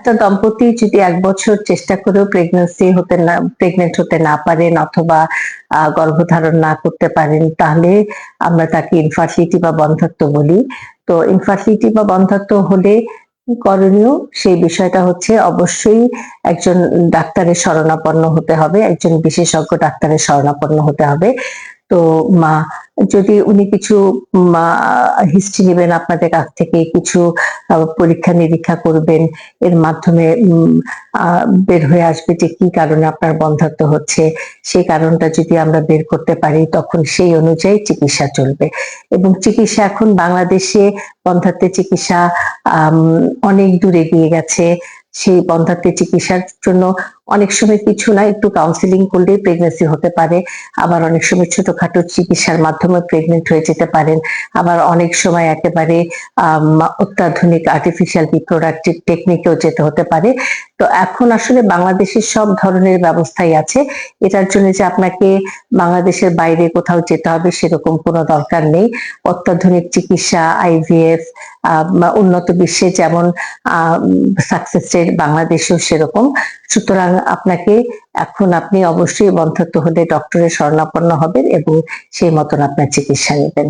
একটা দম্পতি যদি এক বছর চেষ্টা করেও প্রেগন্যান্সি হতে না প্রেগনেন্ট হতে না পারেন অথবা গর্ভধারণ না করতে পারেন, তাহলে আমরা তাকে ইনফার্টিলিটি বা বন্ধাত্ব বলি। তো ইনফার্টিলিটি বা বন্ধাত্ব হলে করণীয় সেই বিষয়টা হচ্ছে অবশ্যই একজন ডাক্তারের শরণাপন্ন হতে হবে, একজন বিশেষজ্ঞ ডাক্তারের শরণাপন্ন হতে হবে। তো মা, যদি উনি কিছু হিস্ট্রি নেবেন আপনাদের কাছ থেকে, কিছু পরীক্ষা নিরীক্ষা করবেন, এর মাধ্যমে বের হয়ে আসবে যে কি কারণে আপনার বন্ধাত্ব হচ্ছে, সেই কারণটা যদি আমরা বের করতে পারি, তখন সেই অনুযায়ী চিকিৎসা চলবে। এবং চিকিৎসা এখন বাংলাদেশে বন্ধাত্বের চিকিৎসা অনেক দূরে গিয়ে গেছে। সেই বন্ধাত্বের চিকিৎসার জন্য অনেক সময় কিছু না, একটু কাউন্সিলিং করলেই প্রেগনেন্সি হতে পারে। আবার অনেক সময় ছোটখাটো চিকিৎসার মাধ্যমে প্রেগনেন্ট হয়ে যেতে পারেন। আবার অনেক সময় একেবারে অত্যাধুনিক আর্টিফিশিয়াল রিপ্রোডাক্টিভ টেকনিকেও যেতে হতে পারে। তো এখন আসলে বাংলাদেশের সব ধরনের ব্যবস্থাই আছে। এটার জন্য যে আপনাকে বাংলাদেশের বাইরে কোথাও যেতে হবে সেরকম কোনো দরকার নেই। অত্যাধুনিক চিকিৎসা আইভিএফ উন্নত বিশ্বে যেমন সাকসেস বাংলাদেশেও সেরকম। সুতরাং আপনাকে এখন আপনি অবশ্যই বন্ধত্ব হলে ডক্টরের শরণাপন্ন হবেন এবং সেই মতন আপনার চিকিৎসা নেবেন।